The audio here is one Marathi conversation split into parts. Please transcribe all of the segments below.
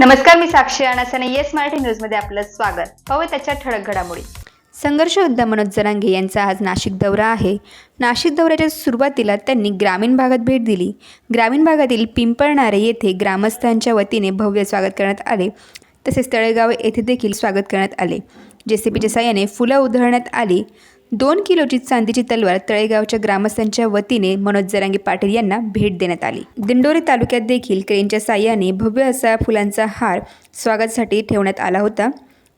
नमस्कार मी साक्षी अनासने. येस मराठी न्यूजमध्ये आपलं स्वागत. पाहू त्याच्या ठळक घडामोडी. संघर्ष योद्धा मनोज जरांगे यांचा आज नाशिक दौरा आहे. नाशिक दौऱ्याच्या सुरुवातीला त्यांनी ग्रामीण भागात भेट दिली. ग्रामीण भागातील पिंपळणारे येथे ग्रामस्थांच्या वतीने भव्य स्वागत करण्यात आले. तसेच तळेगाव येथे देखील स्वागत करण्यात आले. जेसीबीच्या साह्याने फुलं उधळण्यात आली. दोन किलोची चांदीची तलवार तळेगावच्या ग्रामस्थांच्या वतीने मनोज जरांगे पाटील यांना भेट देण्यात आली. दिंडोरी तालुक्यात देखील क्रेनच्या साह्याने भव्य असा फुलांचा हार स्वागतासाठी ठेवण्यात आला होता.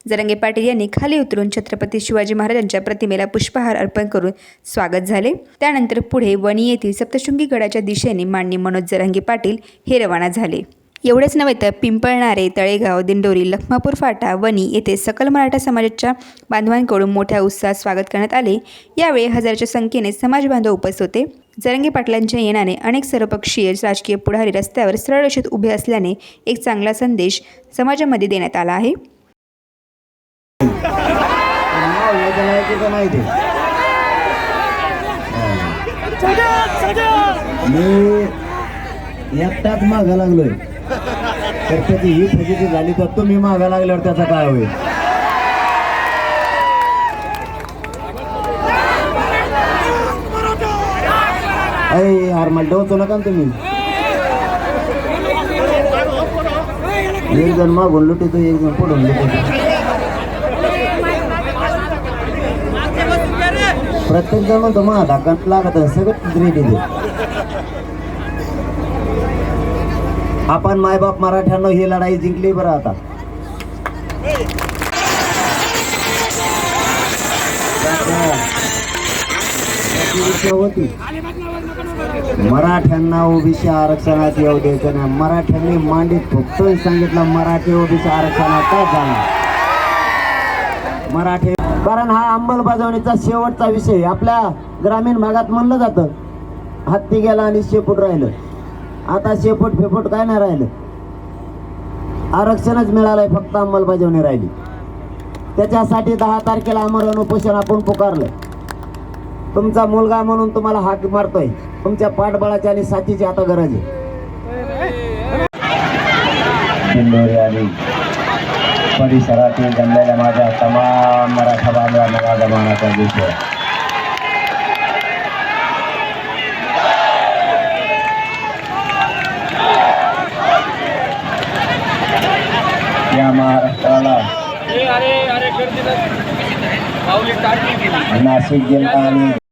जरांगे पाटील यांनी खाली उतरून छत्रपती शिवाजी महाराजांच्या प्रतिमेला पुष्पहार अर्पण करून स्वागत झाले. त्यानंतर पुढे वणी येथील सप्तशृंगी गडाच्या दिशेने माननीय मनोज जरांगे पाटील हे रवाना झाले. एवढेच नव्हे तर पिंपळणारे तळेगाव दिंडोरी लखमापूर फाटा वणी येथे सकल मराठा समाजाच्या बांधवांकडून मोठ्या उत्साहात स्वागत करण्यात आले. यावेळी हजाराच्या संख्येने समाज बांधव उपस्थित होते. जरंगे पाटलांच्या येण्याने अनेक सर्वपक्षीय राजकीय पुढारी रस्त्यावर सरळ रेषेत उभे असल्याने एक चांगला संदेश समाजामध्ये देण्यात आला आहे. मी एकटाच मागा लागलोय. तर त्याची ही फजिती झाली तर तुम्ही मागा लागल्यावर त्याचा काय होईल? अरे यार मला डोचू नका ना तुम्ही. एक जण मागून लुटीतो एक जण पडून लुटीतो. प्रत्येक जण म्हणतो मग धाकट लागत सगळं रेडी दे. आपण मायबाप मराठ्यांना ही लढाई जिंकली बरं आता. होती मराठ्यांना ओबीसी आरक्षणात येऊ द्यायचं नाही. मराठ्यांनी मांडीत फक्त सांगितलं मराठी ओबीसी आरक्षणातच झाला मराठी कारण हा अंमलबजावणीचा शेवटचा विषय आपल्या ग्रामीण भागात म्हणलं जातं हत्ती गेला आणि शेपूट राहिलं. आता शेपूट फेपूट काय नाही राहिलं. आरक्षणच मिळालंय फक्त अंमलबजावणी राहिली. त्याच्यासाठी दहा तारखेला आमरण उपोषण आपण पुकारलं तुमचा मुलगा म्हणून तुम्हाला हाक मारतोय. तुमच्या पाठबळाची आणि साथीची आता गरज आहे. परिसरातील जमलेल्या माझ्या तमाम मराठा बांधवांना माझा मानाचा विषय. या महाराष्ट्राला नाशिक जिल्हा आणि